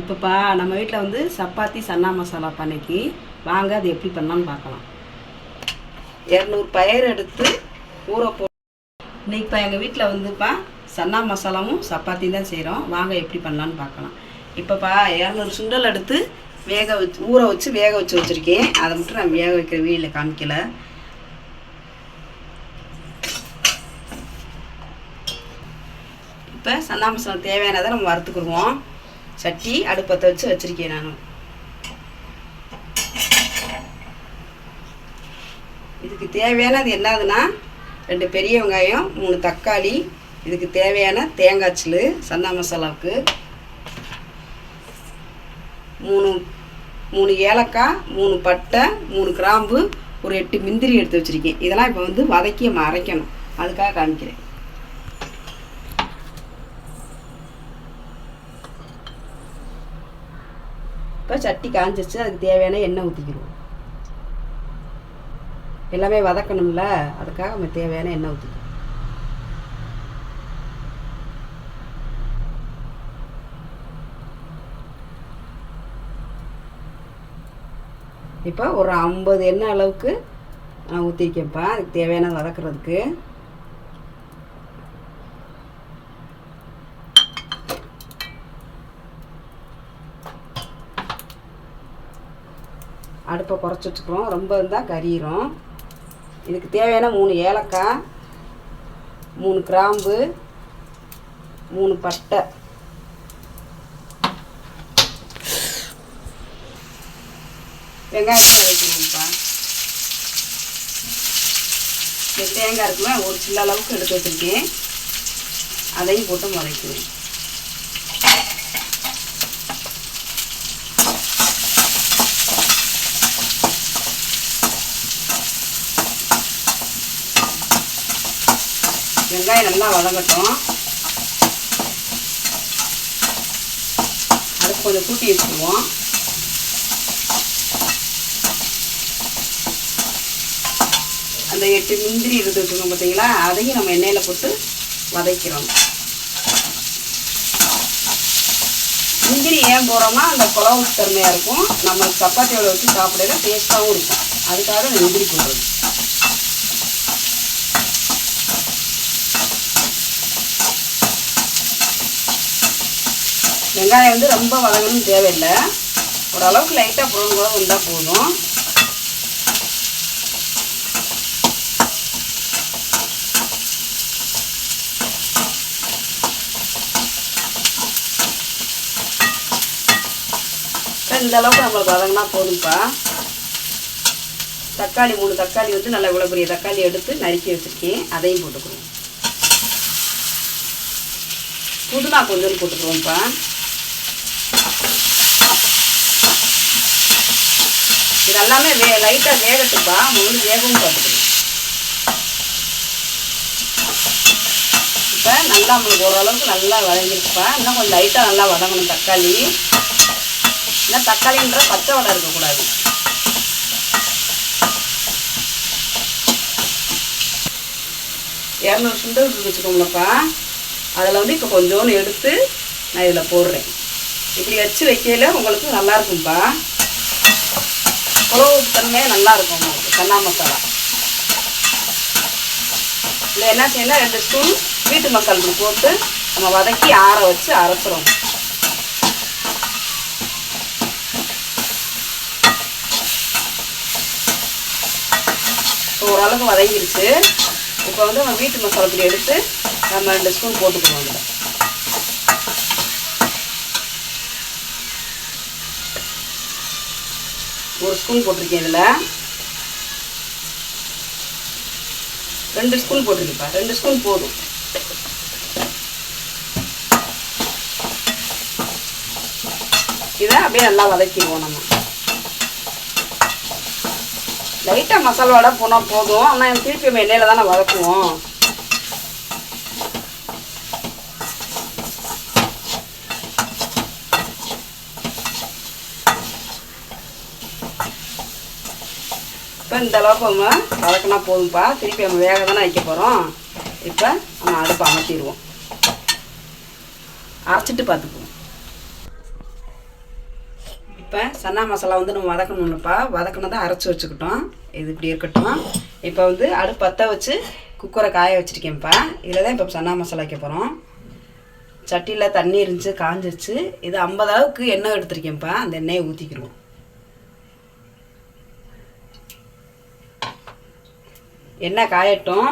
இப்போப்பா நம்ம வீட்டில் வந்து சப்பாத்தி சன்னா மசாலா பண்ணிக்கு வாங்க அது எப்படி பண்ணலான்னு பார்க்கலாம் இரநூறு பயிர் எடுத்து ஊற போ இப்போ எங்கள் வீட்டில் வந்துப்பா சன்னா மசாலாவும் சப்பாத்தி தான் செய்கிறோம் வாங்க எப்படி பண்ணலான்னு பார்க்கலாம் இப்போப்பா இரநூறு சுண்டல் எடுத்து வேக வச்சு ஊற வச்சு வேக வச்சு வச்சுருக்கேன். அதை மட்டும் நான் வேக வைக்கிற வீடில் காமிக்கல. இப்போ சன்னா மசாலா தேவையானதை நம்ம வறுத்துக்குருவோம். சட்டி அடுப்பத்தை வச்சு வச்சுருக்கேன் நான். இதுக்கு தேவையானது என்னதுன்னா ரெண்டு பெரிய வெங்காயம் மூணு தக்காளி இதுக்கு தேவையான தேங்காய் சில்லு சன்னா மசாலாவுக்கு. மூணு மூணு ஏலக்காய் மூணு பட்டை மூணு கிராம்பு ஒரு எட்டு முந்திரி எடுத்து வச்சுருக்கேன். இதெல்லாம் இப்போ வந்து வதக்கி நம்ம அரைக்கணும். அதுக்காக காமிக்கிறேன். இப்போ சட்டி காஞ்சிச்சு அதுக்கு தேவையான எண்ணெய் ஊற்றிக்கணும் எல்லாமே வதக்கணும்ல அதுக்காக நம்ம தேவையான எண்ணெய் ஊற்றிக்கணும் இப்போ ஒரு ஐம்பது எண்ணெய் அளவுக்கு நான் ஊற்றிருக்கேன்ப்பா அதுக்கு தேவையான வதக்கிறதுக்கு. அடுப்பை குறைச்சிட்ருக்குறோம் ரொம்ப இருந்தால் கரியிரும் இதுக்கு தேவையான மூணு ஏலக்காய் மூணு கிராம்பு மூணு பட்டை. வெங்காயம் வைக்கணும்ப்பா இந்த தேங்காய் இருக்குமே ஒரு சில்ல அளவுக்கு எடுத்து வச்சுருக்கேன். அதையும் போட்டு முளைக்குவேன் வெங்காயம் நல்லா வதங்கட்டும். அதுக்கு கொஞ்சம் கூட்டி வச்சுருவோம். அந்த எட்டு முந்திரி இருந்து வச்சுருக்கோம் பார்த்தீங்களா அதையும் நம்ம எண்ணெயில் போட்டு வதக்கிறோம். முந்திரி ஏன் போகிறோம்னா அந்த குழவு தன்மையாக இருக்கும். நம்ம சப்பாத்தியோட வச்சு சாப்பிடல டேஸ்ட்டாகவும் இருக்கும். அதுக்காக அந்த முந்திரி போடுறது. வெங்காயம் வந்து ரொம்ப வதங்கணும்னு தேவையில்லை. ஓரளவுக்கு லைட்டாக ப்ரௌன் கூட வந்தால் போதும். இந்த அளவுக்கு நம்மளுக்கு வதங்கினா போதும்ப்பா தக்காளி மூணு தக்காளி வந்து நல்லா இவ்வளோ பெரிய தக்காளி எடுத்து நறுக்கி வச்சுருக்கேன். அதையும் போட்டுக்குவோம் புதினா கொஞ்சம் போட்டுக்கிறோம்ப்பா இது எல்லாமே வே லைட்டாக வேகட்டுப்பா. முழு வேகவும் பார்த்துக்கணும் இப்போ நல்லா நம்மளுக்கு ஓரளவுக்கு நல்லா வதங்கிருக்குப்பா. இன்னும் கொஞ்சம் லைட்டாக நல்லா வதங்கணும் தக்காளி. ஏன்னா தக்காளின்ற பச்சை வடை இருக்கக்கூடாது. இரநூறு சுண்டல் வச்சுக்கோங்களப்பா அதில் வந்து இப்போ கொஞ்சோண்டு எடுத்து நான் இதில் போடுறேன். இப்படி வச்சு வைக்கையில் உங்களுக்கு நல்லா இருக்கும்ப்பா குழவு தன்மையாக நல்லா இருக்கும் உங்களுக்கு சன்னா மசாலா. இல்லை என்ன செய்யணும் ரெண்டு ஸ்பூன் வீட்டு மசாலா போட்டு நம்ம வதக்கி ஆற வச்சு அரைச்சிரும் ஓரளவுக்கு வதங்கிருச்சு. இப்போ வந்து நம்ம வீட்டு மசாலா பொடி எடுத்து நம்ம ரெண்டு ஸ்பூன் போட்டுக்கணும் அதில். ஒரு ஸ்பூன் போட்டிருக்கேன் இதில். ரெண்டு ஸ்பூன் போட்டிருக்கேன்ப்பா ரெண்டு ஸ்பூன் போதும். இதை அப்படியே நல்லா வதக்கிடுவோம் நம்ம. லைட்டாக மசாலா வடை போனால் போதும். ஆனால் திருப்பி நம்ம எண்ணெயில் தானே வதக்குவோம். இப்போ இந்த அளவுக்கு நம்ம வதக்கினா போதும்ப்பா திருப்பி நம்ம வேக தானே வைக்க போகிறோம் இப்போ நம்ம அடுப்பு அமைச்சிடுவோம் அரைச்சிட்டு பார்த்துக்குவோம். இப்போ சன்னா மசாலா வந்து நம்ம வதக்கணும்லப்பா. வதக்கினதை அரைச்சி வச்சுக்கிட்டோம். இது இப்படி இருக்கட்டும். இப்போ வந்து அடுப்பு பற்ற வச்சு குக்கரை காய வச்சுருக்கேன்ப்பா. இதில் தான் இப்போ சன்னா மசாலா வைக்க போகிறோம் சட்டியில் தண்ணி இருந்துச்சு காஞ்சிருச்சு. இது ஐம்பது அளவுக்கு எண்ணெய் எடுத்திருக்கேன்ப்பா. அந்த எண்ணெயை ஊற்றிக்கிடுவோம் எண்ணெய் காயட்டும்?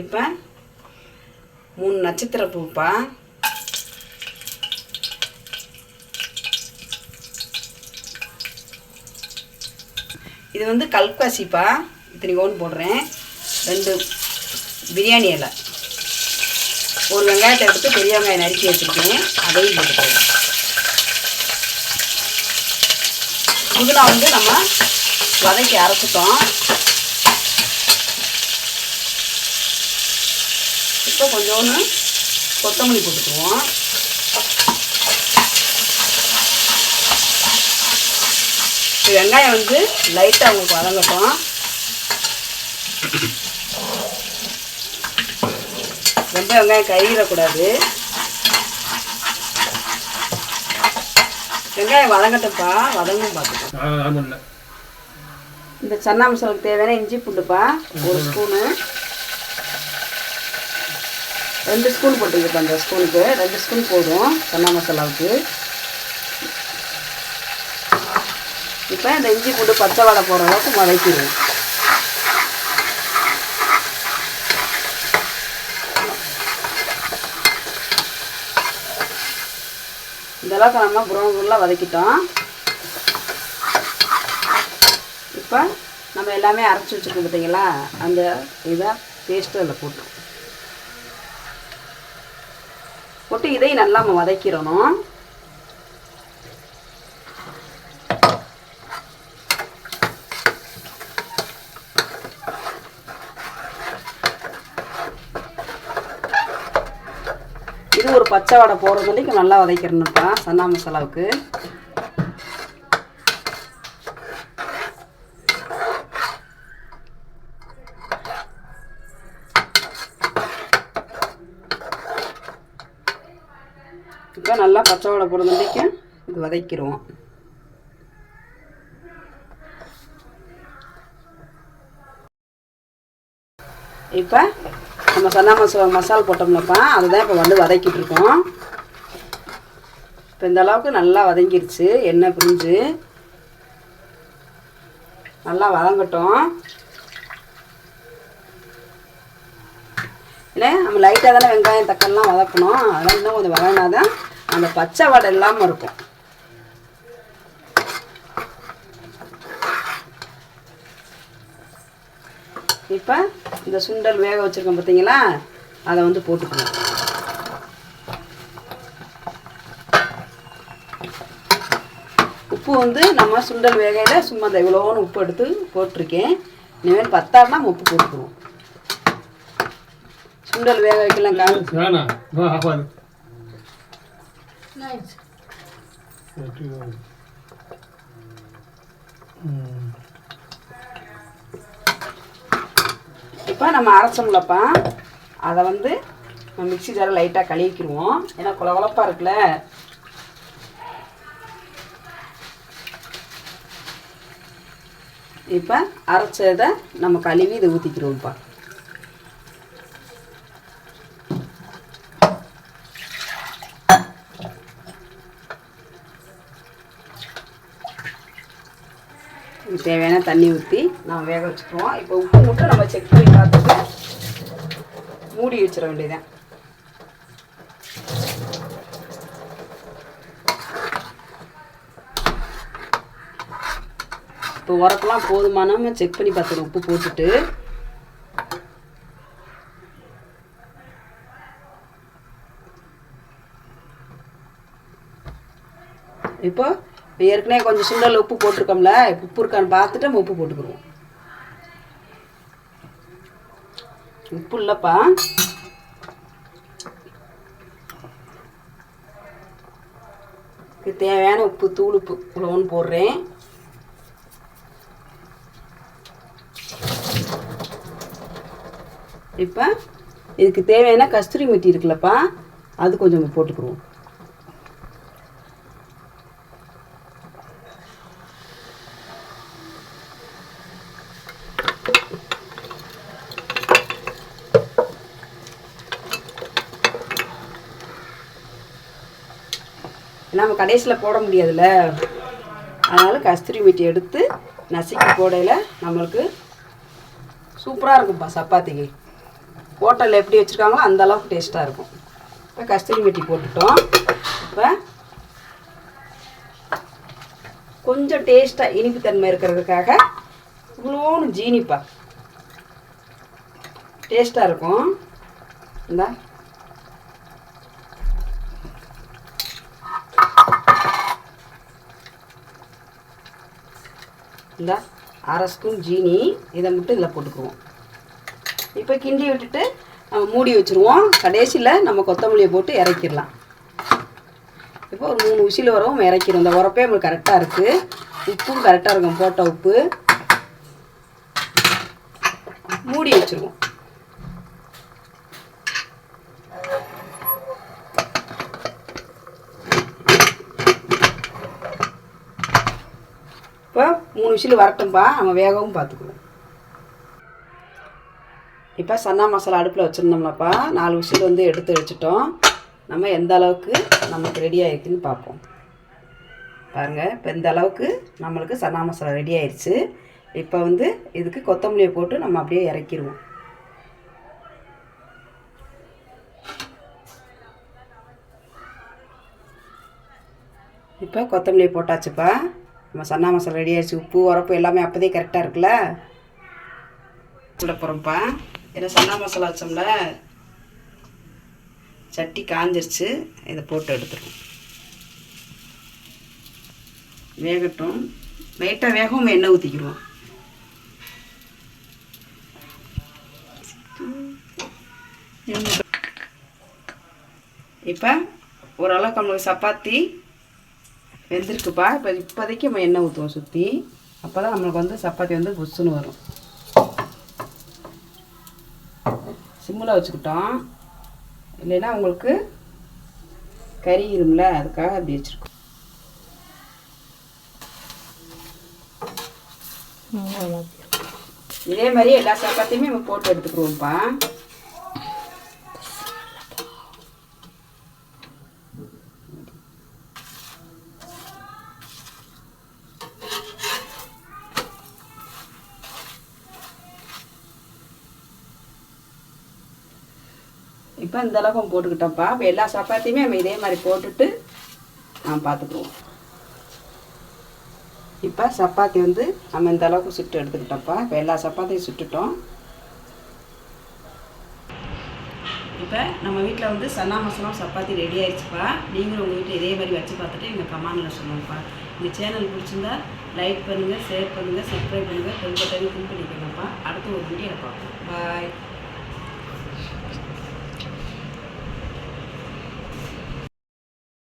இப்போ மூணு நட்சத்திர பூப்பா. இது வந்து கல்காசிப்பா. இத்தனை ஓன் போடுறேன். ரெண்டு பிரியாணி இலை. ஒரு வெங்காயத்தை எடுத்து பெரிய வெங்காயம் நறுக்கி வச்சுருக்கேன். அதையும் போட்டுக்கிறேன் புதினா வந்து நம்ம வதக்கி அரைச்சிட்டோம். இப்போ கொஞ்சோன்னு கொத்தமல்லி போட்டுக்குவோம். வெங்காயம் வந்து லைட்டாக உங்களுக்கு வதங்கட்டும். ரொம்ப வெங்காயம் கருகிடக்கூடாது. வெங்காயம் வதங்கட்டும்ப்பா. வதங்கும் பார்த்துக்கோ. இந்த சன்னா மசாலாவுக்கு தேவையான இஞ்சி பூண்டுப்பா. ஒரு ஸ்பூனு. ரெண்டு ஸ்பூன் போட்டுக்கப்பா அந்த ஸ்பூனுக்கு. ரெண்டு ஸ்பூன் போதும் சன்னா மசாலாவுக்கு இப்போ இந்த இஞ்சி பூண்டு பச்சை வடை போகிற அளவுக்கு வதக்கிடுவோம். இதெல்லாம் நம்ம ப்ரௌன் ஃபுல்லாக வதக்கிட்டோம். இப்போ நம்ம எல்லாமே அரைச்சி வச்சுருக்கோம் பார்த்தீங்களா? அந்த இதை பேஸ்ட்டு அதில் போட்டோம். போட்டு இதையும் நல்லா நம்ம வதக்கிடணும். இது ஒரு பச்சை வடை போடுறது வரைக்கும் நல்லா வதக்கிடணும்ப்பா சன்னா மசாலாவுக்கு. இப்போ நல்லா பச்சை வடை போடுறது வரைக்கும் இது வதக்கிடுவோம். இப்போ நம்ம சன்னா மசாலா மசால் போட்டோம்லப்பா அதுதான் இப்போ வந்து வதக்கிட்டு இருக்கோம். இப்போ இந்த அளவுக்கு நல்லா வதங்கிருச்சு எண்ணெய் பிரிஞ்சு. நல்லா வதங்கட்டும். இல்லை நம்ம லைட்டாக தானே வெங்காயம் தக்காளிலாம் வதக்கணும். அதெல்லாம் இன்னும் கொஞ்சம் வதங்கினா தான் அந்த பச்சை வடை இல்லாமல் இருக்கும். இப்போ இந்த சுண்டல் வேக வச்சுருக்கோம் பார்த்தீங்களா அதை வந்து போட்டுக்கணும். உப்பு வந்து நம்ம சுண்டல் வேகையில் சும்மா இந்த இவ்வளோன்னு உப்பு எடுத்து போட்டிருக்கேன். இனிமேல் பத்தாடுனா நம்ம உப்பு போட்டுக்கணும். சுண்டல் வேக வைக்கலாம் வேணாம் வா இப்போ நம்ம அரைச்சோம்லப்பா. அதை வந்து நம்ம மிக்ஸி ஜாரில் லைட்டாக கழுவிக்கிடுவோம் ஏன்னா குளகுழப்பாக இருக்குல்ல. இப்போ அரைச்சதை நம்ம கழுவி இதை ஊற்றிக்கிடுவோம்ப்பா இதுக்கு தேவையான தண்ணி ஊற்றி நம்ம வேக வச்சுக்குவோம் இப்போ உப்பு மட்டும் நம்ம செக் பண்ணி பார்த்துட்டு மூடி வச்சிட வேண்டியதான் இப்போ உரப்பெல்லாம் போதுமான செக் பண்ணி பார்த்துடும் உப்பு போட்டுட்டு இப்போ ஏற்கனவே கொஞ்சம் சுண்டல் உப்பு போட்டிருக்கோம்ல உப்பு இருக்கான்னு பார்த்துட்டு நம்ம உப்பு போட்டுக்கிடுவோம். உப்பு இல்லைப்பா. இதுக்கு தேவையான உப்பு தூள் உப்பு இவ்வளோன்னு போடுறேன். இப்போ இதுக்கு தேவையான கஸ்தூரி மெட்டி இருக்குல்லப்பா அது கொஞ்சம் நம்ம போட்டுக்குருவோம் நம்ம கடைசியில் போட முடியாதுல்ல? அதனால் கஸ்தூரி மெட்டி எடுத்து நசுக்கி போடையில் நம்மளுக்கு சூப்பராக இருக்கும்ப்பா சப்பாத்திக்கு. ஹோட்டலில் எப்படி வச்சுருக்காங்களோ அந்த அளவுக்கு டேஸ்ட்டாக இருக்கும். இப்போ கஸ்தூரி மெட்டி போட்டுட்டோம். இப்போ கொஞ்சம் டேஸ்ட்டாக இனிப்பு தன்மை இருக்கிறதுக்காக இவ்வளோன்னு ஜீனிப்பா. டேஸ்ட்டாக இருக்கும். இந்தா இந்த. அரை ஸ்பூன் ஜீனி இதை மட்டும் இதில் போட்டுக்குவோம். இப்போ கிண்டி விட்டுட்டு நம்ம மூடி வச்சுருவோம். கடைசியில் நம்ம கொத்தமல்லியை போட்டு இறக்கிடலாம். இப்போ ஒரு மூணு உசியில் வரவும் இறக்கிடும் இந்த உரப்பே நம்மளுக்கு கரெக்டாக இருக்குது உப்பும் கரெக்டாக இருக்கும். போட்ட உப்பு. மூடி வச்சுருவோம் இப்போ மூணு விசில் வரட்டும்பா நம்ம வேகவும் பார்த்துக்குவோம். இப்போ சன்னா மசாலா அடுப்பில் வச்சுருந்தோம்னாப்பா நாலு விசில் வந்து எடுத்து வச்சுட்டோம். நம்ம எந்த அளவுக்கு நமக்கு ரெடி ஆகிருக்குன்னு பார்ப்போம். பாருங்கள் இப்போ இந்த அளவுக்கு நம்மளுக்கு சன்னா மசாலா ரெடி ஆயிடுச்சு இப்போ வந்து இதுக்கு கொத்தமல்லியை போட்டு நம்ம அப்படியே இறக்கிடுவோம். இப்போ கொத்தமல்லி போட்டாச்சுப்பா. நம்ம சன்னா மசாலா ரெடி ஆயிடுச்சு. உப்பு உரப்பு எல்லாமே அப்போதே கரெக்டாக இருக்குல்ல? சுட போகிறோம்ப்பா ஏன்னா சன்னா மசாலா வச்சோம்ல சட்டி காஞ்சிருச்சு. இதை போட்டு எடுத்துருவோம். வேகட்டும். லைட்டாக வேகவும் எண்ணெய் ஊற்றிக்கிடுவோம் இப்போ ஓரளவுக்கு நம்மளுக்கு சப்பாத்தி வெந்திருக்குப்பா இப்போ இப்போதைக்கு நம்ம எண்ணெய் ஊற்றுவோம் சுற்றி அப்போ தான் நம்மளுக்கு வந்து சப்பாத்தி வந்து புஷ்ஷுன்னு வரும். சிம்மில் வச்சுக்கிட்டோம். இல்லைன்னா உங்களுக்கு கறியிரும்ல அதுக்காக அப்படி வச்சுருக்கோம். இதே மாதிரி எல்லா சப்பாத்தியுமே நம்ம போட்டு எடுத்துக்கிடுவோம்ப்பா. இப்போ இந்த அளவுக்கு போட்டுக்கிட்டோம்ப்பா. இப்போ எல்லா சப்பாத்தியுமே நம்ம இதே மாதிரி போட்டுட்டு நாம் பார்த்துக்குவோம். இப்போ சப்பாத்தி வந்து நம்ம இந்த அளவுக்கு சுட்டு எடுத்துக்கிட்டோம்ப்பா. இப்போ எல்லா சப்பாத்தியும் சுட்டுட்டோம். இப்போ நம்ம வீட்டில் வந்து சன்னா மசாலா சப்பாத்தி ரெடி ஆயிடுச்சுப்பா. நீங்களும் உங்கள் வீட்டில் இதே மாதிரி வச்சு பார்த்துட்டு எங்கள் கமாண்டில் சொல்லுங்கப்பா. இந்த சேனல் பிடிச்சிருந்தா லைக் பண்ணுங்கள் ஷேர் பண்ணுங்கள் சப்ஸ்கிரைப் பண்ணுங்கள் பெல் பட்டனையும் கிளிக் பண்ணிக்கோங்கப்பா. அடுத்து ஒரு வீடியோ பார்ப்போம். பாய்